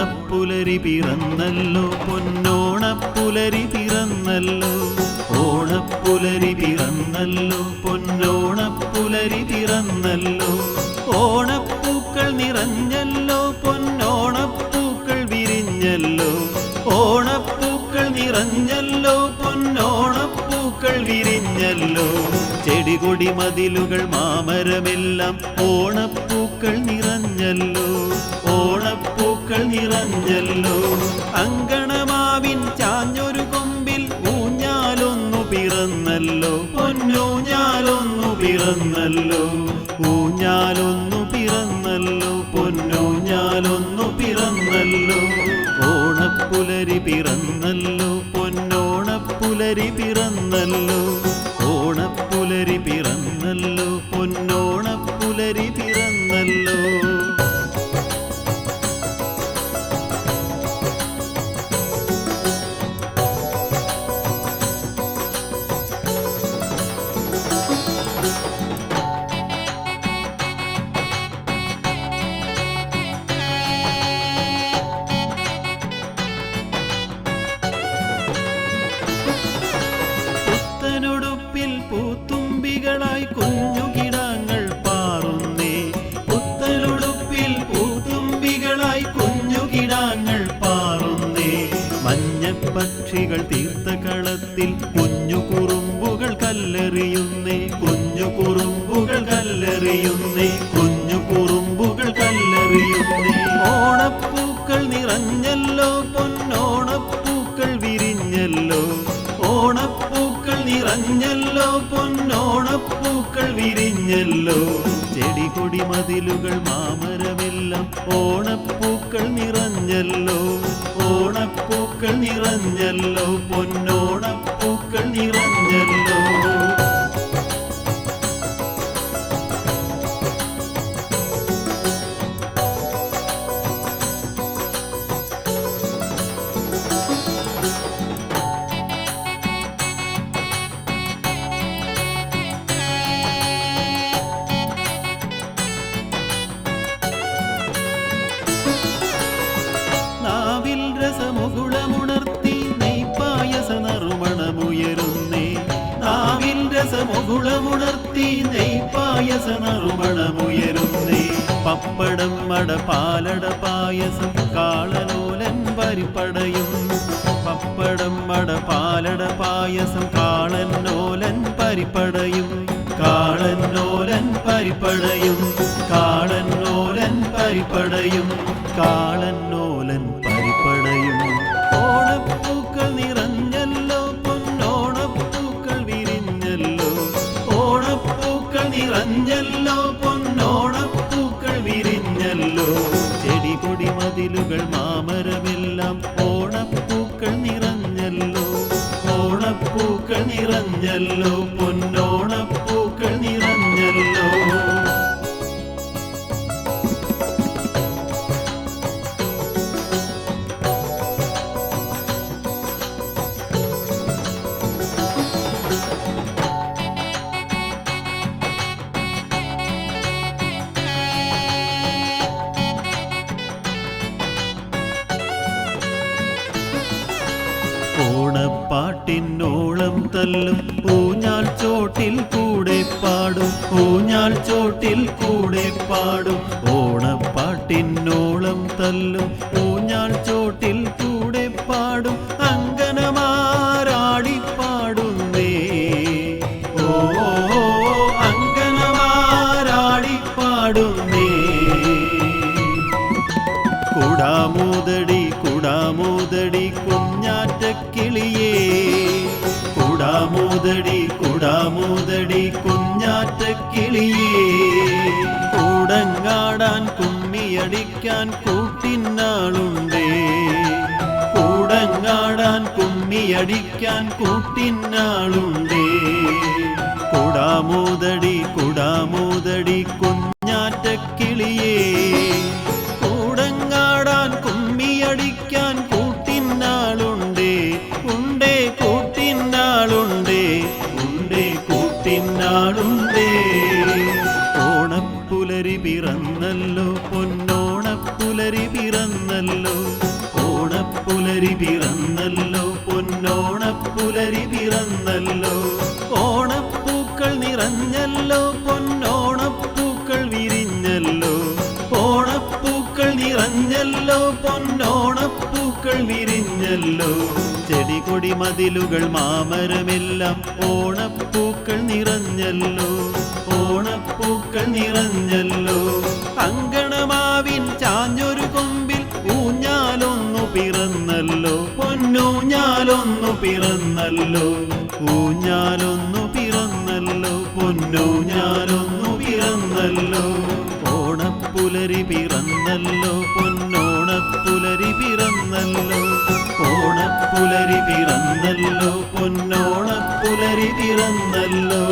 ഓണപ്പുലരി പിറന്നല്ലോ പൊന്നോണപ്പുലരി പിറന്നല്ലോ. ഓണപ്പുലരി പിറന്നല്ലോ പൊന്നോണപ്പുലരി പിറന്നല്ലോ. ഓണപ്പൂക്കൾ നിറഞ്ഞല്ലോ പൊന്നോണപ്പൂക്കൾ വിരിഞ്ഞല്ലോ. ഓണപ്പൂക്കൾ നിറഞ്ഞല്ലോ പൊന്നോണപ്പൂക്കൾ വിരിഞ്ഞല്ലോ. ചെടികൊടി മതിലുകൾ മാമരമെല്ലാം ഓണപ്പൂക്കൾ നിറഞ്ഞല്ലോ ഓണപ്പൂക്കൾ നിറഞ്ഞല്ലോ. അങ്കണമാവിൻ ചാഞ്ഞൊരു കൊമ്പിൽ ഊഞ്ഞാലൊന്നു പിറന്നല്ലോ പൊന്നൂഞ്ഞാലൊന്നു പിറന്നല്ലോ ഊഞ്ഞാലൊന്നു പിറന്നല്ലോ പൊന്നൂഞ്ഞാലൊന്നു പിറന്നല്ലോ. ഓണപ്പുലരി പിറന്നല്ലോ പൊന്നോണപ്പുലരി പിറന്നല്ലോ. ഓണപ്പുലരി പിറന്നല്ലോ പൊന്നോണപ്പുലരി പിറന്നല്ലോ പൂത്തുമ്പികളായി കുഞ്ഞുകിടാങ്ങൾ പാറുന്നേ. പുത്തലുടുപ്പിൽ പൂത്തുമ്പികളായി കുഞ്ഞുകിടാങ്ങൾ പാറുന്നേ. മഞ്ഞപ്പക്ഷികൾ തീർത്ത കളത്തിൽ കുഞ്ഞു കുറുമ്പുകൾ കല്ലെറിയുന്നേ. കുഞ്ഞു കുറുമ്പുകൾ കല്ലെറിയുന്നേ. വിരിഞ്ഞല്ലോ ചെടികൊടി മതിലുകൾ മാമരമെല്ലാം ഓണപ്പൂക്കൾ നിറഞ്ഞല്ലോ. ഓണപ്പൂക്കൾ നിറഞ്ഞല്ലോ പൊന്നോണപ്പൂക്കൾ നിറഞ്ഞല്ലോ. മട പാലട പായസം കാളനൂലൻ പരിപ്പടയും പപ്പടം വട പാലട പായസം കാളന്നോലൻ പരിപ്പടയും കാളന്നോലൻ പരിപ്പടയും കാളന്നോലൻ പരിപ്പടയും കാളന്നോലൻ പരിപ്പടയും ഓണപ്പൂക്കൾ നിറഞ്ഞല്ലോ പൊന്നോണപ്പൂക്കൾ വിരിഞ്ഞല്ലോ. ഓണപ്പൂക്കൾ നിറഞ്ഞല്ലോ പൊന്നോണപ്പൂക്കൾ വിരിഞ്ഞല്ലോ ചെടികൊടി മതിലുകൾ മാമരമെല്ലാം ഓണപ്പൂക്കൾ നിറഞ്ഞല്ലോ. ഓണപ്പൂക്കൾ നിറഞ്ഞല്ലോ. പൊന്നോണപ്പൂക്കൾ നിറഞ്ഞല്ലോ. ഓണപ്പാട്ടിനോളം തല്ലും. ഊഞ്ഞാൽ ചോട്ടിൽ കൂടെ പാടും. ഊഞ്ഞാൽ ചോട്ടിൽ കൂടെ പാടും. ഓണപ്പാട്ടിന്നോളം തല്ലും. ഊഞ്ഞാൽ ചോട്ടിൽ കൂടെ പാടും. അങ്കനമാരാടി പാടുന്നേ. ഓ അങ്കനമാരാടി കുടാമൂതടി കുടാമൂതടി കുഞ്ഞാറ്റക്കിളിയേ കൂടങ്ങാടാൻ കുമ്മിയടിക്കാൻ കൂട്ടിന്നാളുണ്ടേ. കൂടങ്ങാടാൻ കുമ്മിയടിക്കാൻ കൂട്ടിന്നാളുണ്ടേ. കുടാമൂതടി കുടാമൂതടി കുഞ്ഞാറ്റക്കിളിയേ കൂടങ്ങാടാൻ പിറന്നല്ലോ പൊന്നോണപ്പുലരി പിറന്നല്ലോ. ഓണ ഓണപ്പുലരി പിറന്നല്ലോ പൊന്നോണപ്പുലരി പിറന്നല്ലോ. ഓണപ്പൂക്കൾ നിറഞ്ഞല്ലോ പൊന്നോണപ്പൂക്കൾ വിരിഞ്ഞല്ലോ. ഓണപ്പൂക്കൾ നിറഞ്ഞല്ലോ പൊന്നോണപ്പൂക്കൾ വിരിഞ്ഞല്ലോ. ചെടി കൊടി മതിലുകൾ മാമരമെല്ലാം ഓണപ്പൂക്കൾ നിറഞ്ഞല്ലോ ഓണപ്പൂക്കൾ നിറഞ്ഞല്ലോ. അങ്കണമാവിൻ ചാഞ്ഞൊരു കൊമ്പിൽ ഊഞ്ഞാലൊന്നു പിറന്നല്ലോ പൊന്നൂഞ്ഞാലൊന്നു പിറന്നല്ലോ ഊഞ്ഞാലൊന്നു പിറന്നല്ലോ പൊന്നൂഞ്ഞാലൊന്നു പിറന്നല്ലോ. ഓണപ്പുലരി പിറന്നല്ലോ പൊന്നോണപ്പുലരി പിറന്നല്ലോ. ഓണപ്പുലരി പിറന്നല്ലോ പൊന്നോണപ്പുലരി പിറന്നല്ലോ.